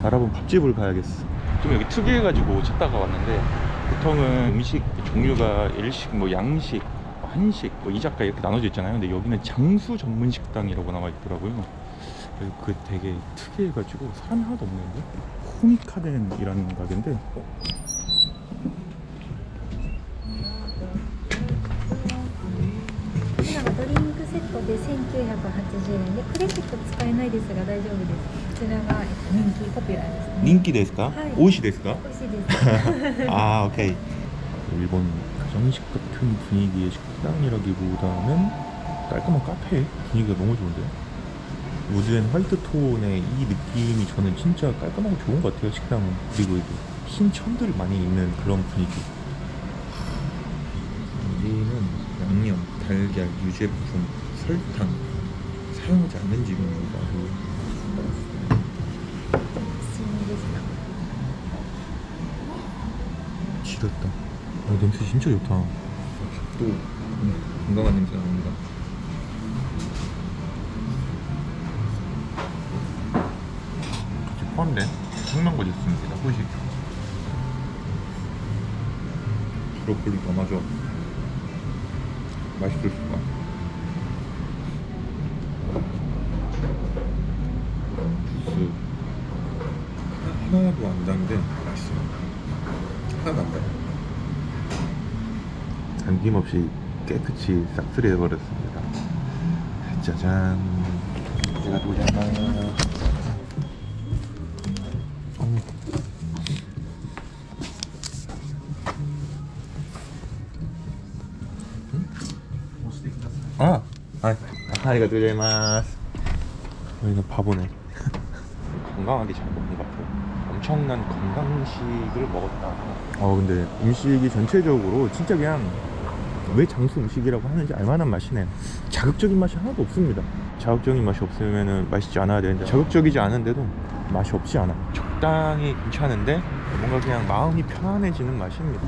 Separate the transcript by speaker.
Speaker 1: 알아본 밥집을 가야겠어. 좀 여기 특이해가지고 찾다가 왔는데 보통은 음식 종류가 일식, 뭐 양식, 뭐 한식, 뭐 이자카 이렇게 나눠져 있잖아요. 근데 여기는 장수 전문 식당이라고 나와 있더라고요. 그 되게 특이해가지고 사람이 하나도 없는데 코미카덴이라는 가게인데
Speaker 2: で1980円でクレジット使えないですが大丈夫ですこちらがえっと人気ポピュラーですね
Speaker 1: 인기 데스까?
Speaker 2: 하이.
Speaker 1: 옷이 데스까?
Speaker 2: 美味しいです
Speaker 1: 아 오케이 일본 가정식 같은 분위기의 식당이라기보다는 깔끔한 카페 분위기가 너무 좋은데요 우드앤 화이트 톤의 이 느낌이 저는 진짜 깔끔하고 좋은 것 같아요 식당은 그리고 이제 흰 천들 많이 있는 그런 분위기 여기는 양념, 달걀, 유제품, 설탕 사용하지 않는 집입니다. 지렸다. 아, 냄새 진짜 좋다. 밥도 건강한 냄새 나옵니다. 같이 포함된 흑망고 주스입니다. 후식. 브로콜리 담아줘. 맛있을 수가. 하나도 안 단데 맛있어요. 하나도 안 달아요. 남김없이 깨끗이 싹쓸이 해버렸습니다. 짜잔. 제가 도장만. 아, 아, 아리가 도자이마스. 여기는 바보네. 건강하게 잘 먹는 것 같아요. 엄청난 건강식을 먹었다. 어 근데 음식이 전체적으로 진짜 그냥 왜 장수 음식이라고 하는지 알만한 맛이네요. 자극적인 맛이 하나도 없습니다. 자극적인 맛이 없으면 맛있지 않아야 되는데 자극적이지 않은데도 맛이 없지 않아. 적당히 괜찮은데 뭔가 그냥 마음이 편안해지는 맛입니다.